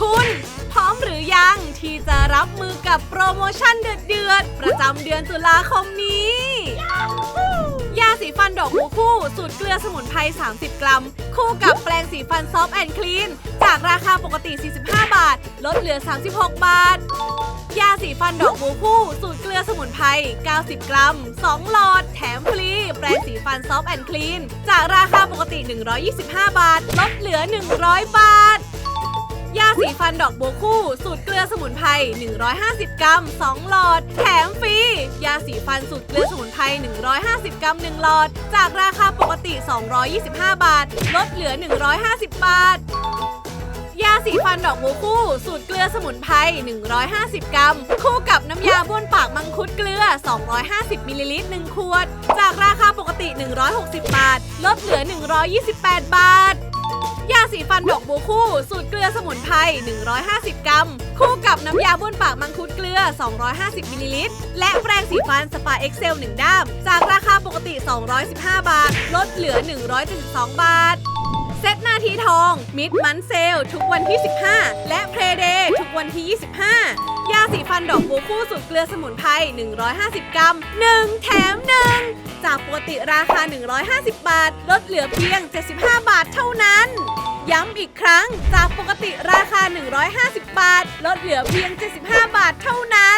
คุณพร้อมหรือยังที่จะรับมือกับโปรโมชั่นเดือดๆ ประจำเดือนตุลาคมนี้ ยาสีฟันดอกบัวคู่ สูตรเกลือสมุนไพร 30 กรัม คู่กับแปรงสีฟันซอฟต์แอนด์คลีน จากราคาปกติ 45 บาท ลดเหลือ 36 บาท ยาสีฟันดอกบัวคู่ สูตรเกลือสมุนไพร 90 กรัม 2 หลอด แถมฟรี แปรงสีฟันซอฟต์แอนด์คลีน จากราคาปกติ 125 บาท ลดเหลือ 100 บาทยา สีฟันดอกบัวคู่ สูตรเกลือสมุนไพร 150 กรัม 2 หลอด แถมฟรี ยาสีฟันสูตรเกลือสมุนไพร 150 กรัม 1 หลอด จากราคาปกติ 225 บาท ลดเหลือ 150 บาทยาสีฟันดอกบัวคู่ สูตรเกลือสมุนไพร 150 กรัม คู่กับน้ำยาบ้วนปากมังคุดเกลือ 250มิลลิลิตร1ขวด จากราคาปกติ 160 บาท ลดเหลือ 128 บาท ยาสีฟันดอกบัวคู่ สูตรเกลือสมุนไพร 150 กรัม คู่กับน้ำยาบ้วนปากมังคุดเกลือ 250มิลลิลิตร และแปรงสีฟันสปาเอ็กเซล1ด้าม จากราคาปกติ 215 บาท ลดเหลือ 172 บาทเซตนาทีทอง มิดมันเซล ทุกวันที่ 15 และเพรเดย์ทุกวันที่ 25 ยาสีฟันดอกบัวคู่สูตรเกลือสมุนไพร 150 กรัม 1 แถม 1 จากปกติราคา 150 บาท ลดเหลือเพียง 75 บาทเท่านั้น อีกครั้ง จากปกติราคา 150 บาท ลดเหลือเพียง 75 บาทเท่านั้น